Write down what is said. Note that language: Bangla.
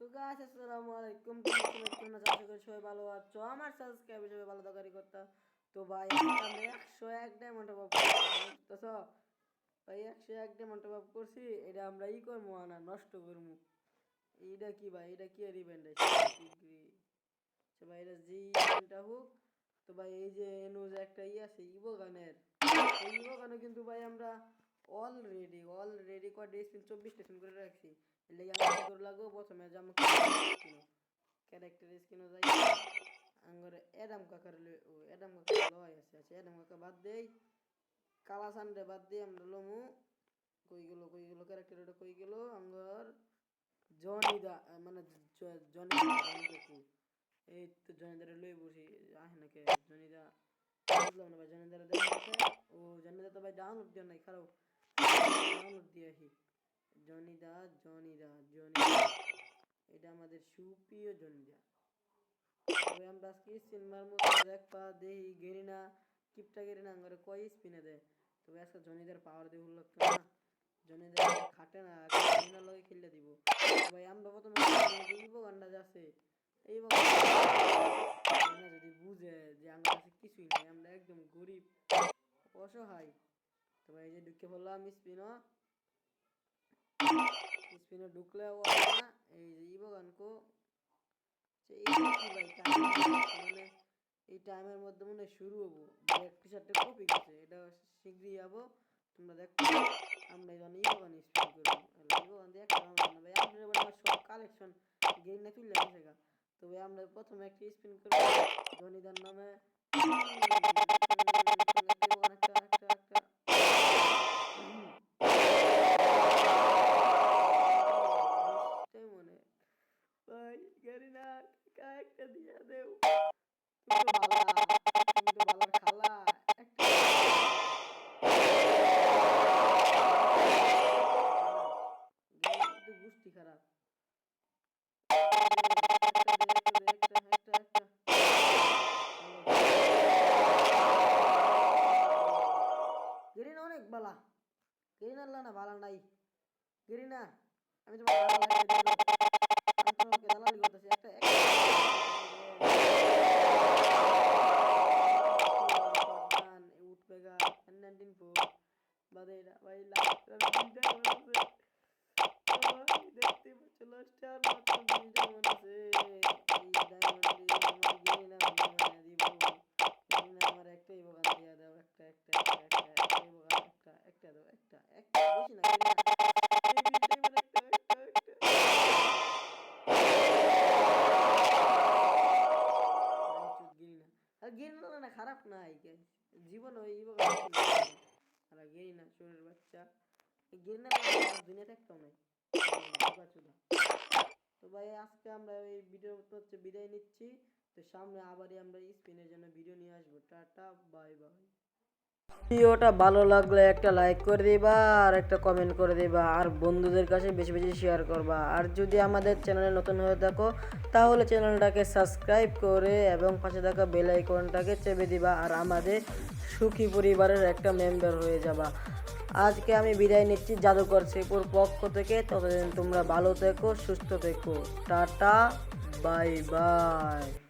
তো গাছ আসসালামু আলাইকুম। তোমরা আশা করি সবাই ভালো আছো। আমার সাবস্ক্রাইব সবাই ভালো দরকারি করতাম। তো ভাই একশো এক ডায়মন্ড অভাব বুঝতেছ? ভাই, একশো এক ডায়মন্ড অভাব করছি, এটা আমরা ই করব, আনা নষ্ট করব। এইটা কি ভাই? এটা কি আর ইভেন্ট আছে? আচ্ছা ভাই, এটা যে ইভেন্টটা হোক, তো ভাই, এই যে এনুজ একটা ই আছে ইভো গানের। ইভো গানে কিন্তু ভাই আমরা অলরেডি অলরেডি কয়টা স্পিন চব্বিশটা স্পিন করে রাখছি। এর লেগে আমি করে লাগবো প্রথমে আমাকে ক্যারেক্টার স্কিনও যাই। আঙ্গরে অ্যাডাম কাকার ও অ্যাডাম কাকার লয় আছে আচ্ছা অ্যাডাম কাকা বাদ দেই। কালা সানডে বাদ দিয়ে আমরা লমু। কই গেল কই গেল? ক্যারেক্টার ওটা কই গেল? আঙ্গর জনি দা মানে জ- জনি দা, জনি কাকু এই তো জনি দারে লই বসি। আহে না কে? জনি দা। বুঝলাম না ও জনি দা তো ভাই ডাউনলোড দিয়ে নাই খারাপ। ডাউনলোড দিয়ে আহি জনি দা জনি দা জনি দা। এটা আমাদের সুপ্রিয় জনি দা। তবে আমরা আজকে সিনেমার মতো দেখবা দেহি গেরিনা কিপটা গেরিনা আঙ্গরে কয় স্পিনে দেয়। তবে আজকে জনিদার পাওয়ার দিয়ে উল্লেখ না জনিদার খাটে না গেরিনার লগে খেললে দিব। ভাই, আমরা প্রথমে এই বগানটা যাচ্ছে এই যদি বুঝে যে আমার কাছে কিছুই নেই, আমরা একদম গরিব, অসহায়। তো এই যে ঢুকে পড়লাম স্পিনে ঢুকলেও হবে না। এই যে ইবগানকো। সে এই time মানে টাইমের মধ্যে মনে শুরু হব। ব্যাক কপি গেছে এটা শীঘ্রই যাব তোমরা দেখো, আমরা এখানে ইবগান স্পিন করব। ইবগান দিয়ে একটা না ভাই এবার আমার সব কালেকশন গেম না তুললে গেছে গা? আমরা প্রথমে একটা স্পিন করব। ধনীদার নামে। না টাকা একটা দিয়ে দেও তুমি তো ভালা তুমি তো। অনেক বালা গেরিনার না বালা নাই গেরিনা, আমি তোমার বাদে এটা ভাই মনে দেখতে পাচ্ছ লাস্টে আর মাত্র তিনটা মনে আছে এই ডায়মন্ডে আমার গেরিনা মানে দিব গেরিনা আমার একটাই বাগান দিয়ে দাও একটা একটা একটা একটা একটাই বাগান একটা একটা দাও একটা একটা বেশি না মানে আর গেরিনা না খারাপ না জীবন ওই আর গেরিনা চোরের বাচ্চা। গেরি না নাই। তো ভাই, আজকে আমরা এই ভিডিও হচ্ছে বিদায় নিচ্ছি। তো সামনে আবারই আমরা স্পিনের জন্য ভিডিও নিয়ে আসব। Tata, bye bye. ভিডিওটা ভালো লাগলে একটা লাইক করে দিবা আর একটা কমেন্ট করে দিবা আর বন্ধুদের কাছে বেশি বেশি শেয়ার করবা। আর যদি আমাদের চ্যানেলে নতুন হয়ে থাকো, তাহলে চ্যানেলটাকে সাবস্ক্রাইব করে এবং পাশে থাকা বেল আইকনটাকে চেপে দিবা আর আমাদের সুখী পরিবারের একটা মেম্বার হয়ে যাবা। আজকে আমি বিদায় নিচ্ছি জাদুকর শ্রীপুর পক্ষ থেকে। ততদিন তোমরা ভালো থেকো, সুস্থ থেকো। Tata bye by